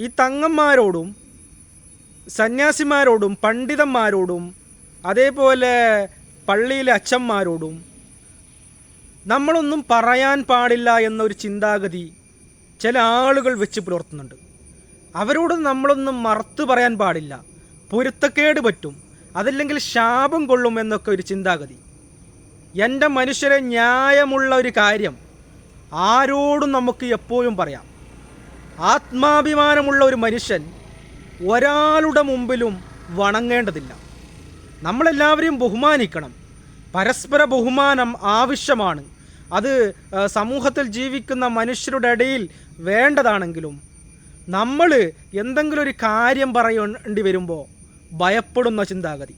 ഈ തങ്ങന്മാരോടും സന്യാസിമാരോടും പണ്ഡിതന്മാരോടും അതേപോലെ പള്ളിയിലെ അച്ഛന്മാരോടും നമ്മളൊന്നും പറയാൻ പാടില്ല എന്നൊരു ചിന്താഗതി ചില ആളുകൾ വെച്ച് പുലർത്തുന്നുണ്ട്. അവരോട് നമ്മളൊന്നും മറത്തു പറയാൻ പാടില്ല. പൊരുത്തക്കേട് പറ്റും. അതല്ലെങ്കിൽ ശാപം കൊള്ളും എന്നൊക്കെ ഒരു ചിന്താഗതി. എന്റെ മനുഷ്യരെ ന്യായമുള്ള ഒരു കാര്യം ആരോടും നമുക്ക് എപ്പോഴും പറയാം. ആത്മാഭിമാനമുള്ള ഒരു മനുഷ്യൻ ഒരാളുടെ മുമ്പിലും വണങ്ങേണ്ടതില്ല. നമ്മളെല്ലാവരെയും ബഹുമാനിക്കണം. പരസ്പര ബഹുമാനം ആവശ്യമാണ്. അത് സമൂഹത്തിൽ ജീവിക്കുന്ന മനുഷ്യരുടെ ഇടയിൽ വേണ്ടതാണെങ്കിലും നമ്മൾ എന്തെങ്കിലും ഒരു കാര്യം പറയേണ്ടി വരുമ്പോൾ ഭയപ്പെടുന്ന ചിന്താഗതി.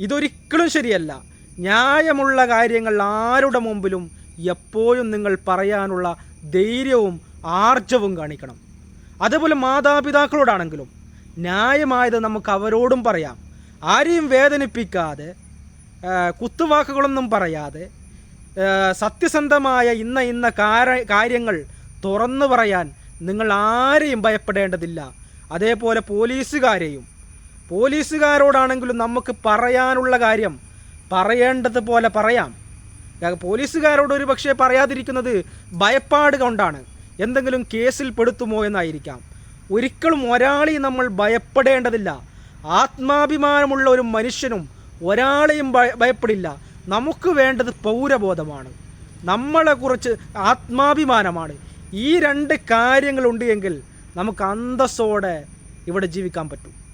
ഇതൊരിക്കലും ശരിയല്ല. ന്യായമുള്ള കാര്യങ്ങൾ ആരുടെ മുമ്പിലും എപ്പോഴും നിങ്ങൾ പറയാനുള്ള ധൈര്യവും ആർജവും കാണിക്കണം. അതുപോലെ മാതാപിതാക്കളോടാണെങ്കിലും ന്യായമായത് നമുക്ക് അവരോടും പറയാം. ആരെയും വേദനിപ്പിക്കാതെ കുത്തുവാക്കുകളൊന്നും പറയാതെ സത്യസന്ധമായ ഇന്ന ഇന്ന കാര- കാര്യങ്ങൾ തുറന്നു പറയാൻ നിങ്ങൾ ആരെയും ഭയപ്പെടേണ്ടതില്ല. അതേപോലെ പോലീസുകാരെയും പോലീസുകാരോടാണെങ്കിലും നമുക്ക് പറയാനുള്ള കാര്യം പറയേണ്ടതുപോലെ പറയാം. പോലീസുകാരോട് ഒരു പക്ഷേ പറയാതിരിക്കുന്നത് ഭയപ്പാട് കൊണ്ടാണ്. എന്തെങ്കിലും കേസിൽ പെടുത്തുമോ എന്നായിരിക്കാം. ഒരിക്കലും ഒരാളെയും നമ്മൾ ഭയപ്പെടേണ്ടതില്ല. ആത്മാഭിമാനമുള്ള ഒരു മനുഷ്യനും ഒരാളെയും ഭയപ്പെടില്ല. നമുക്ക് വേണ്ടത് പൗരബോധമാണ്. നമ്മളെ കുറിച്ച് ആത്മാഭിമാനമാണ്. ഈ രണ്ട് കാര്യങ്ങളുണ്ട് എങ്കിൽ നമുക്ക് അന്തസ്സോടെ ഇവിടെ ജീവിക്കാൻ പറ്റും.